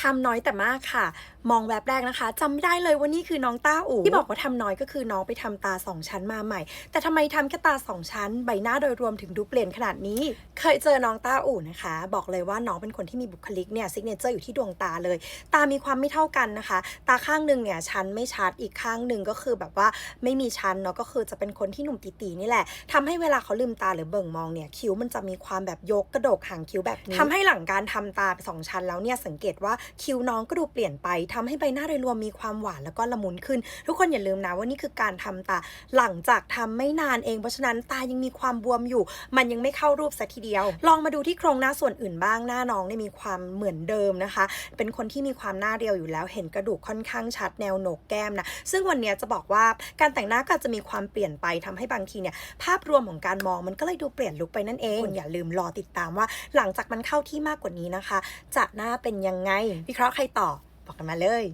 ทำน้อยแต่มากค่ะ มองแวบแรกนะคะจำไม่ได้เลยว่านี่คือน้องต้าอู่ที่บอกว่าทำน้อยก็คือน้องไปทำตาสองชั้นมาใหม่ แต่ทำไมทำแค่ตาสองชั้น ใบหน้าโดยรวมถึงดูเปลี่ยนขนาดนี้ เคยเจอน้องต้าอู่นะคะ บอกเลยว่าน้องเป็นคนที่มีบุคลิกเนี่ยซิกเนเจอร์อยู่ที่ดวงตาเลย ตามีความไม่เท่ากันนะคะ ตาข้างหนึ่งเนี่ยชั้นไม่ชัดอีกข้างหนึ่งก็คือแบบว่าไม่มีชั้นเนาะก็คือจะเป็นคนที่หนุ่มตีๆนี่แหละทำให้เวลาเขาลืมตาหรือเบิ่งมองเนี่ยคิ้วมันจะมีความแบบยกกระโดกหางคิ้วแบบนี้ทำให้หลังการทำตาสองชั้นแล้วเนี่ยสังเกตว่าคิ้วน้องก็ดูเปลี่ยนไปทำให้ใบหน้าโดยรวมมีความหวานแล้วก็ละมุนขึ้น ทุกคนอย่าลืมนะว่านี่คือการทำตาหลังจากทำไม่นานเองเพราะฉะนั้นตายังมีความบวมอยู่ มันยังไม่เข้ารูปสัทีเดียว ลองมาดูที่โครงหน้าส่วนอื่นบ้างหน้าน้องเนี่ยมีความเหมือนเดิมนะคะ เป็นคนที่มีความหน้าเรียวอยู่แล้ว เห็นกระดูกค่อนข้างชัดแนวโหนกแก้มนะซึ่งวันนี้จะบอกว่าการแต่งหน้าก็จะมีความเปลี่ยนไปทำให้บางทีเนี่ยภาพรวมของการมองมันก็เลยดูเปลี่ยนลุคไปนั่นเองคุณอย่าลืมรอติดตามว่า หลังจากมันเข้าที่มากกว่านี้นะคะ จะหน้าเป็นยังไงวิเคราะห์ใครต่อบอกกันมาเลย